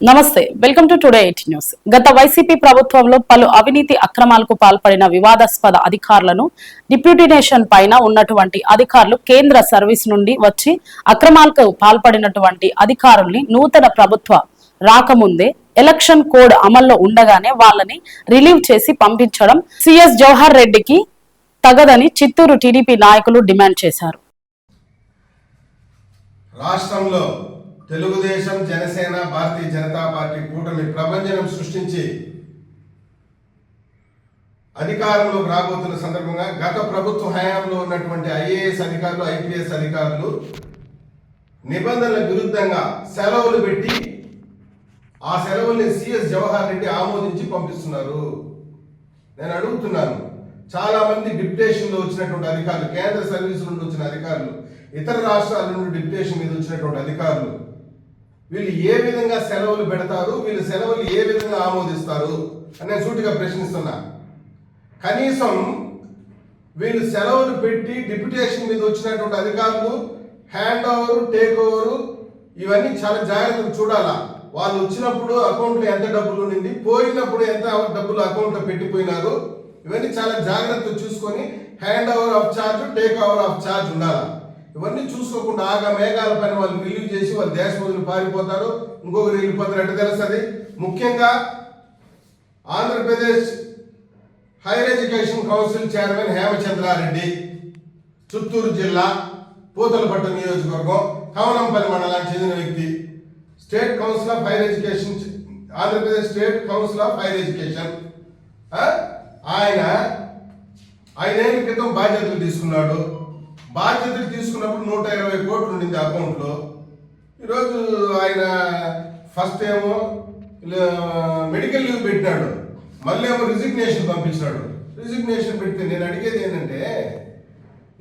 నమస్తే welcome to today eight news. గత YCP ప్రభుత్వంలో పలు అవినీతి అక్రమాలకు పాల్పడిన వివాదాస్పద అధికారులను డిప్యూటినేషన్ పైన ఉన్నటువంటి అధికారులు కేంద్ర సర్వీస్ నుండి వచ్చి అక్రమాలకు పాల్పడినటువంటి అధికారుల్ని నూతన ప్రభుత్వ రాకముందే ఎలక్షన్ కోడ్ అమల్లో ఉండగానే వాళ్ళని రిలీవ్ చేసి పంపించడం సిఎస్ జవహర్ రెడ్డికి తగదని చిత్తూరు టీడీపీ నాయకులు డిమాండ్ చేశారు. రాష్ట్రంలో తెలుగుదేశం జనసేన భారతీయ జనతా పార్టీ కూటమి ప్రభంజనం సృష్టించి అధికారంలోకి రాబోతున్న సందర్భంగా గత ప్రభుత్వ హయాంలో ఉన్నటువంటి ఐఏఎస్ అధికారులు ఐపీఎస్ అధికారులు నిబంధనల విరుద్ధంగా సెలవులు పెట్టి ఆ సెలవుల్ని సిఎస్ జవహర్ రెడ్డి ఆమోదించి పంపిస్తున్నారు. నేను అడుగుతున్నాను చాలా మంది డిప్యుటేషన్లో వచ్చినటువంటి అధికారులు కేంద్ర సర్వీస్ నుండి వచ్చిన అధికారులు ఇతర రాష్ట్రాల నుండి డిప్యుటేషన్ మీద వచ్చినటువంటి అధికారులు వీళ్ళు ఏ విధంగా సెలవులు పెడతారు వీళ్ళు సెలవులు ఏ విధంగా ఆమోదిస్తారు అని నేను సూటిగా ప్రశ్నిస్తున్నా. కనీసం వీళ్ళు సెలవులు పెట్టి డిప్యుటేషన్ మీద వచ్చినటువంటి అధికారులు హ్యాండ్ ఓవర్ టేక్ ఓవర్ ఇవన్నీ చాలా జాగ్రత్తగా చూడాలా. వాళ్ళు వచ్చినప్పుడు అకౌంట్లో ఎంత డబ్బులు ఉండింది పోయినప్పుడు ఎంత డబ్బులు అకౌంట్లో పెట్టిపోయినారు ఇవన్నీ చాలా జాగ్రత్తగా చూసుకొని hand over of charge take over of charge ఉండాలి. ఇవన్నీ చూసుకోకుండా ఆగా మేఘాల పైన వాళ్ళు రిలీవ్ చేసి వాళ్ళు దేశం వదిలి పారిపోతారు. ఇంకొకరు వెళ్ళిపోతారు. అంటే తెలుస్తుంది? ముఖ్యంగా Andhra Pradesh higher education council chairman Hemachandra Reddy Chittoor జిల్లా పూతలపట్టు నియోజకవర్గం కవనంపల్లి మండలానికి చెందిన వ్యక్తి. State council of higher education Andhra Pradesh state council of higher education. ఆయన ఐదేళ్ళ క్రితం బాధ్యతలు తీసుకున్నాడు. బాధ్యతలు తీసుకున్నప్పుడు నూట ఇరవై కోట్లు ఉండింది అకౌంట్లో. ఈరోజు ఆయన ఫస్ట్ ఏమో మెడికల్ లీవ్ పెట్టినాడు. మళ్ళీ ఏమో రిజిగ్నేషన్ పంపించినాడు రిజిగ్నేషన్ పెడితే నేను అడిగేది ఏంటంటే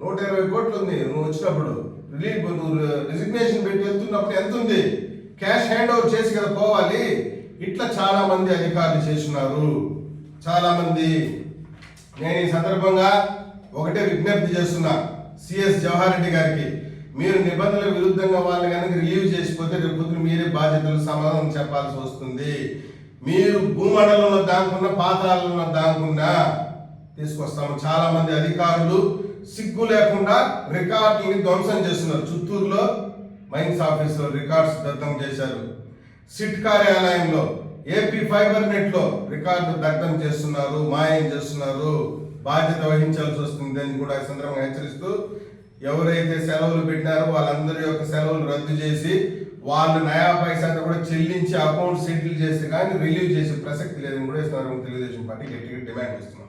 నూట ఇరవై కోట్లు ఉంది నువ్వు వచ్చినప్పుడు రిలీఫ్ నువ్వు రిజిగ్నేషన్ పెట్టి వెళ్తున్నప్పుడు ఎంత ఉంది? క్యాష్ హ్యాండ్ ఓవర్ చేసి కదా పోవాలి. ఇట్లా చాలా మంది అధికారులు చేస్తున్నారు. చాలా మంది నేను ఈ సందర్భంగా ఒకటే విజ్ఞప్తి చేస్తున్నా. సిఎస్ జవహర్ రెడ్డి గారికి మీరు నిబంధనల విరుద్ధంగా వాళ్ళని కనుక రిలీవ్ చేసిపోతే రేపు మీరే బాధ్యతలు సమాధానం చెప్పాల్సి వస్తుంది. మీరు భూమండలంలో దాంకున్నా పాతాలలో దాంకున్నా తీసుకొస్తాము. చాలా మంది అధికారులు సిగ్గు లేకుండా రికార్డుని ధ్వంసం చేస్తున్నారు. చిత్తూరులో మైన్స్ ఆఫీసులో రికార్డ్స్ దగ్ధం చేశారు. సిట్ కార్యాలయంలో ఏపీ ఫైబర్ నెట్లో రికార్డు దగ్ధం చేస్తున్నారు. మాయం చేస్తున్నారు. బాధ్యత వహించాల్సి వస్తుంది. అని కూడా ఈ సందర్భంగా హెచ్చరిస్తూ ఎవరైతే సెలవులు పెట్టినారో వాళ్ళందరి యొక్క సెలవులు రద్దు చేసి వాళ్ళు నయా పైసా కూడా చెల్లించి అకౌంట్ సెటిల్ చేస్తే కానీ రిలీవ్ చేసే ప్రసక్తి లేదని కూడా ఈ సందర్భంగా తెలుగుదేశం పార్టీ గట్టిగా డిమాండ్ చేస్తున్నారు